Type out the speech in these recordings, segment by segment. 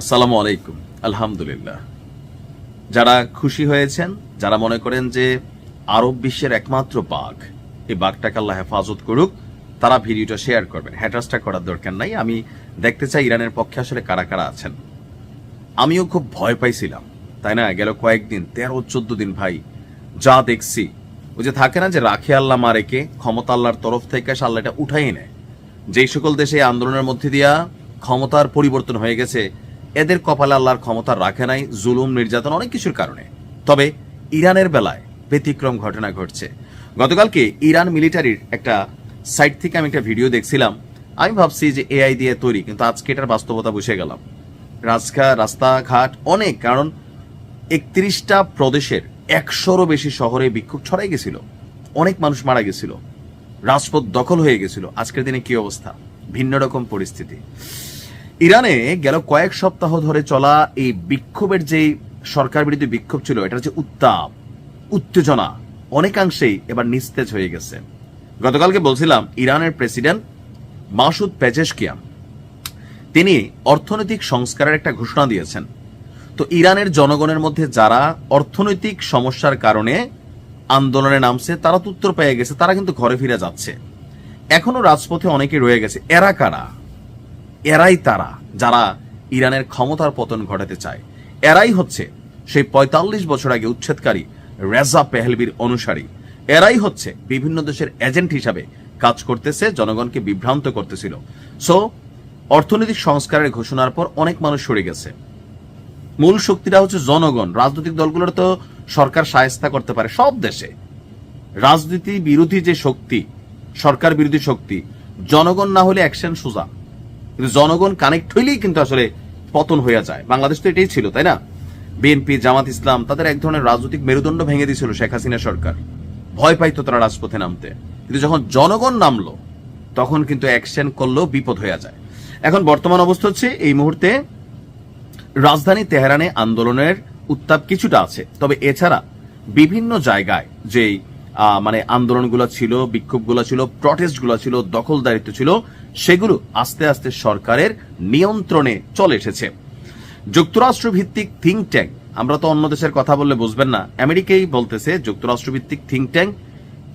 আসসালামু আলাইকুম। আলহামদুলিল্লাহ। যারা খুশি হয়েছেন, যারা মনে করেন যে আরব বিশ্বের একমাত্র বাঘ, এই বাঘটাকে আল্লাহ হেফাজত করুক, তারা ভিডিওটা শেয়ার করবেন। হ্যাটাসটা করার দরকার নাই। আমি দেখতে চাই ইরানের পক্ষে আসলে কারা কারা আছেন। আমিও খুব ভয় পাইছিলাম, তাই না? গেল কয়েকদিন, তেরো, চোদ্দ দিন ভাই, যা দেখছি। ওই যে থাকে না যে রাখে আল্লাহ মারেকে, ক্ষমতা আল্লাহর তরফ থেকে আল্লাহ এটা উঠাই নেয়। যেই সকল দেশে আন্দোলনের মধ্যে দিয়া ক্ষমতার পরিবর্তন হয়ে গেছে এদের কপালে আল্লাহর ক্ষমতা রাখে নাই, জুলুম, নির্যাতন অনেক কিছুর কারণে। তবে ইরানের বেলায় ব্যতিক্রম ঘটনা ঘটছে। গতকালকে ইরান মিলিটারির একটা সাইট থেকে আমি একটা ভিডিও দেখছিলাম। আমি ভাবছি যে এআই দিয়ে তৈরি, কিন্তু আজকে এটার বাস্তবতা বুঝে গেলাম। রাজখা রাস্তাঘাট অনেক, কারণ একত্রিশটা প্রদেশের একশোরও বেশি শহরে বিক্ষোভ ছড়াই গেছিল। অনেক মানুষ মারা গেছিল। রাজপথ দখল হয়ে গেছিল। আজকের দিনে কি অবস্থা? ভিন্ন রকম পরিস্থিতি। ইরানে গেল কয়েক সপ্তাহ ধরে চলা এই বিক্ষোভের যে সরকার বিরোধী বিক্ষোভ ছিল এটা হচ্ছে উত্তাপ, উত্তেজনা অনেকাংশেই এবার নিস্তেজ হয়ে গেছে। গতকালকে বলছিলাম, ইরানের প্রেসিডেন্ট মাসুদ পেজেশকিয়ান, তিনি অর্থনৈতিক সংস্কারের একটা ঘোষণা দিয়েছেন। তো ইরানের জনগণের মধ্যে যারা অর্থনৈতিক সমস্যার কারণে আন্দোলনে নামছে, তারা তো উত্তর পেয়ে গেছে, তারা কিন্তু ঘরে ফিরে যাচ্ছে। এখনও রাজপথে অনেকে রয়ে গেছে। এরা কারা? এরাই তারা যারা ইরানের ক্ষমতার পতন ঘটাতে চায়। এরাই হচ্ছে সেই পঁয়তাল্লিশ বছর আগে উচ্ছেদকারী রেজা পেহেলবির অনুসারী। এরাই হচ্ছে বিভিন্ন দেশের এজেন্ট হিসাবে কাজ করতেছে, জনগণকে বিভ্রান্ত করতেছিল। সো অর্থনৈতিক সংস্কারের ঘোষণার পর অনেক মানুষ সরে গেছে। মূল শক্তিটা হচ্ছে জনগণ। রাজনৈতিক দলগুলোর তো সরকার সায়স্তা করতে পারে সব দেশে। রাজনীতি বিরোধী যে শক্তি, সরকার বিরোধী শক্তি, জনগণ না হলে অ্যাকশন সোজা। কিন্তু জনগণ কানেক্ট হইলেই কিন্তু আসলে পতন হয়ে যায়। বাংলাদেশ তো এটাই ছিল, তাই না? বিএনপি জামাত ইসলাম, তাদের এক ধরনের রাজনৈতিক মেরুদণ্ড ভেঙে দিয়েছিল শেখ হাসিনা সরকার। ভয় পাইতো তারা রাজপথে নামতে। কিন্তু যখন জনগণ নামলো, তখন কিন্তু অ্যাকশন করলেও বিপদ হয়ে যায়। এখন বর্তমান অবস্থা হচ্ছে, এই মুহূর্তে রাজধানী তেহরানে আন্দোলনের উত্তাপ কিছুটা আছে। তবে এছাড়া বিভিন্ন জায়গায় যেই মানে আন্দোলনগুলো ছিল, বিক্ষোভগুলো ছিল প্রটেস্টগুলো ছিল, দখলদারিত্ব ছিল সেগুলো আস্তে আস্তে সরকারের নিয়ন্ত্রণে চলে এসেছে। যুক্তরাষ্ট্র ভিত্তিক থিঙ্ক ট্যাঙ্ক আমরা তো অন্য দেশের কথা বললে বুঝবেন না। আমেরিকাই বলতেছে যুক্তরাষ্ট্র ভিত্তিক think tank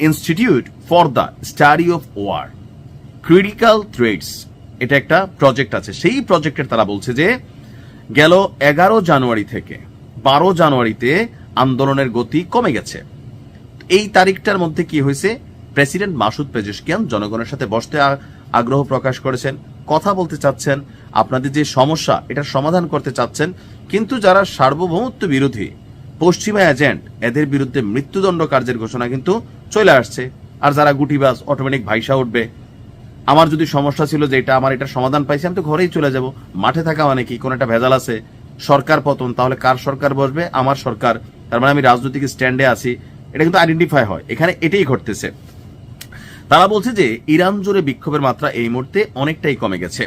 institute for the study of war critical threads এটা একটা প্রজেক্ট আছে। সেই প্রজেক্টের তারা বলছে যে, গেল এগারো জানুয়ারি থেকে বারো জানুয়ারিতে আন্দোলনের গতি কমে গেছে। এই তারিখটার মধ্যে কি হয়েছে? প্রেসিডেন্ট মাসুদ পেজেশকিয়ান জনগণের সাথে বসতে আগ্রহ প্রকাশ করেছেন, কথা বলতে চাচ্ছেন, আপনাদের যে সমস্যা এটার সমাধান করতে চাচ্ছেন, কিন্তু যারা সার্বভৌমত্ব বিরোধী, পশ্চিমা এজেন্ট, এদের বিরুদ্ধে মৃত্যুদণ্ড কার্যের ঘোষণা কিন্তু চলে আসছে। আর যারা গুটিবাস, অটোমেটিক ভাইসা উঠবে, আমার যদি সমস্যা ছিল যে এটা আমার, এটা সমাধান পাইছি, আমি তো ঘরেই চলে যাব। মাঠে থাকা মানে কি? কোন একটা ভেজাল আছে? সরকার পতন, তাহলে কার সরকার বসবে? আমার সরকার। তার মানে আমি রাজনৈতিক স্ট্যান্ডে আছি। এটা কিন্তু আইডেন্টিফাই হয়। এখানে এটাই ঘটতেছে। তারা বলছে যে ইরান জুড়ে বিক্ষোভের মাত্রা এই মুহূর্তে অনেকটাই কমে গেছে।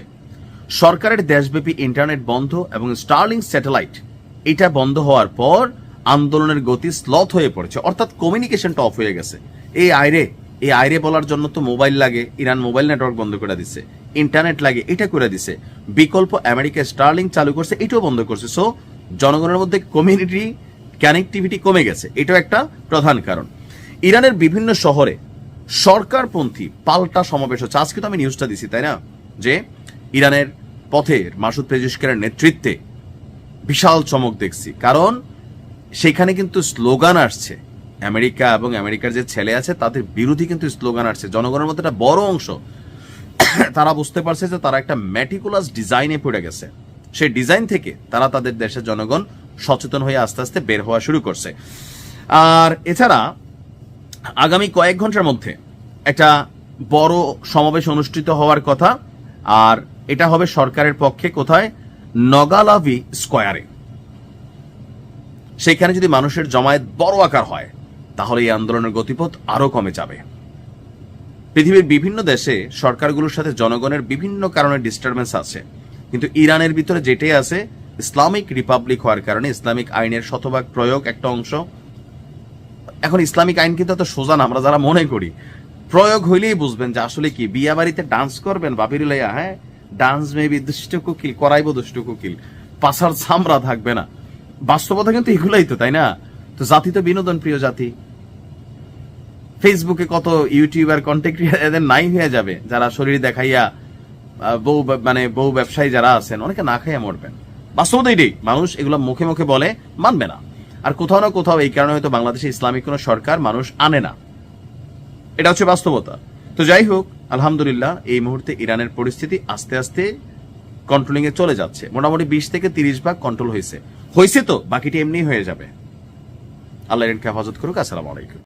সরকারের দেশব্যাপী ইন্টারনেট বন্ধ এবং স্টার্লিং স্যাটেলাইট এটা বন্ধ হওয়ার পর আন্দোলনের গতি স্লথ হয়ে পড়েছে। অর্থাৎ কমিউনিকেশনটা অফ হয়ে গেছে। এই আইরে এই আইরে বলার জন্য তো মোবাইল লাগে, ইরান মোবাইল নেটওয়ার্ক বন্ধ করে দিছে ইন্টারনেট লাগে, এটা করে দিছে। বিকল্প আমেরিকা স্টার্লিং চালু করছে, এটাও বন্ধ করছে। সো জনগণের মধ্যে কমিউনিটি কানেক্টিভিটি কমে গেছে। এটাও একটা প্রধান কারণ। ইরানের বিভিন্ন শহরে সরকারপন্থী পাল্টা সমাবেশ হচ্ছে। আজকে তো আমি নিউজটা দিছি, তাই না? যে ইরানের পথের মাসুদ পেজিস্কারের নেতৃত্বে বিশাল চমক দেখছি। কারণ সেখানে কিন্তু স্লোগান আসছে। আমেরিকা এবং আমেরিকার যে ছেলে আছে, তাদের বিরোধী কিন্তু স্লোগান আসছে। জনগণের মধ্যে একটা বড় অংশ তারা বুঝতে পারছে যে তারা একটা ম্যাটিকুলাস ডিজাইনে পড়ে গেছে। সেই ডিজাইন থেকে তারা তাদের দেশের জনগণ সচেতন হয়ে আস্তে আস্তে বের হওয়া শুরু করছে। আর এছাড়া আগামী কয়েক ঘণ্টার মধ্যে একটা বড় সমাবেশ অনুষ্ঠিত হওয়ার কথা, আর এটা হবে সরকারের পক্ষে কোথায়? নগালাভি স্কোয়ারে। সেখানে যদি মানুষের জমায়েত বড় আকার হয়, তাহলে এই আন্দোলনের গতিপথ আরও কমে যাবে। পৃথিবীর বিভিন্ন দেশে সরকারগুলোর সাথে জনগণের বিভিন্ন কারণে ডিস্টারবেন্স আছে। কিন্তু ইরানের ভিতরে যেটাই আছে, ইসলামিক রিপাবলিক হওয়ার কারণে ইসলামিক আইনের শতভাগ প্রয়োগ একটা অংশ এখন ইসলামিক আইন কিন্তু এত সোজা না, আমরা যারা মনে করি। প্রয়োগ হইলেই বুঝবেন যে আসলে কি বিয়া বাড়িতে ডান্স করবেন? বাপির লাইয়া হ্যাঁ? ডান্স মেবি দুষ্ট কুকিল, করাইবো দুষ্ট কুকিল। পাশার ছামড়া থাকবে না। বাস্তবতা কিন্তু এগুলাই তো, তাই না? তো জাতি তো বিনোদন প্রিয় জাতি। ফেসবুকে কত ইউটিউবার কন্টেন্ট এদের নাই হয়ে যাবে, যারা শরীর দেখাইয়া বউ মানে বউ ব্যবসায়ী যারা আছেন, অনেকে না খাইয়া মরবেন। বাস্তবতা এটাই। মানুষ এগুলো মুখে মুখে বলে, মানবে না। আর কোথাও না কোথাও এই কারণে হয়তো বাংলাদেশে ইসলামিক কোনো সরকার মানুষ আনে না। এটা হচ্ছে বাস্তবতা। তো যাই হোক, আলহামদুলিল্লাহ, এই মুহূর্তে ইরানের পরিস্থিতি আস্তে আস্তে কন্ট্রোলিংয়ে চলে যাচ্ছে। মোটামুটি বিশ থেকে তিরিশ ভাগ কন্ট্রোল হয়েছে। হয়েছে তো, বাকিটি এমনি হয়ে যাবে। আল্লাহ ইরানকে হেফাজত করুক। আসসালামু আলাইকুম।